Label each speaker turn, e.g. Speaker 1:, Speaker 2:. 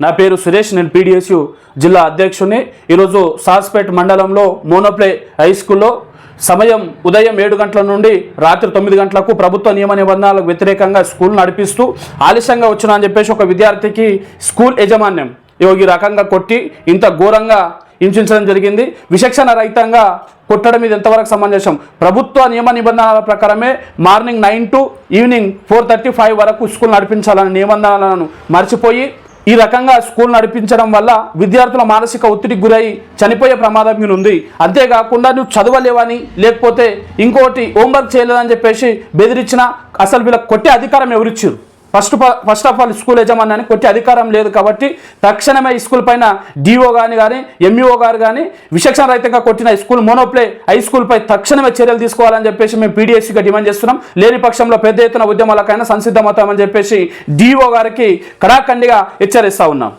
Speaker 1: నా పేరు సురేష్ నేను పీడిఎస్యు జిల్లా అధ్యక్షుడిని ఈరోజు సాస్పేట్ మండలంలో మోనోప్లే హై స్కూల్లో సమయం ఉదయం ఏడు గంటల నుండి రాత్రి తొమ్మిది గంటలకు ప్రభుత్వ నియమ నిబంధనలకు వ్యతిరేకంగా స్కూల్ నడిపిస్తూ ఆలస్యంగా వచ్చిన అని చెప్పేసి ఒక విద్యార్థికి స్కూల్ యజమాన్యం ఈ రకంగా కొట్టి ఇంత ఘోరంగా హింసించడం జరిగింది. విశక్షణ రహితంగా కొట్టడం ఇది ఎంతవరకు సమంజసం? ప్రభుత్వ నియమ నిబంధనల ప్రకారమే morning nine to evening four thirty five వరకు స్కూల్ నడిపించాలని నిబంధనలను మర్చిపోయి ఈ రకంగా స్కూల్ నడిపించడం వల్ల విద్యార్థుల మానసిక ఒత్తిడికి గురై చనిపోయే ప్రమాదం మీద ఉంది. అంతేకాకుండా నువ్వు చదవలేవని లేకపోతే ఇంకోటి హోంవర్క్ చేయలేదని చెప్పేసి బెదిరించిన అసలు వీళ్ళకి కొట్టే అధికారం ఎవరిచ్చారు? First first of all school యజమాని కొట్టి అధికారం లేదు కాబట్టి తక్షణమే ఈ స్కూల్ పైన డిఓ గాని కానీ ఎంఈఓ గారు కానీ విశక్షణ రహితంగా కొట్టిన స్కూల్ మోనోప్లే హై స్కూల్ పై తక్షణమే చర్యలు తీసుకోవాలని చెప్పేసి మేము పీడిఎస్సీగా డిమాండ్ చేస్తున్నాం. లేని పక్షంలో పెద్ద ఎత్తున ఉద్యమాలకైనా సంసిద్ధమవుతామని చెప్పేసి డిఓ గారికి కడాఖండిగా హెచ్చరిస్తా ఉన్నాం.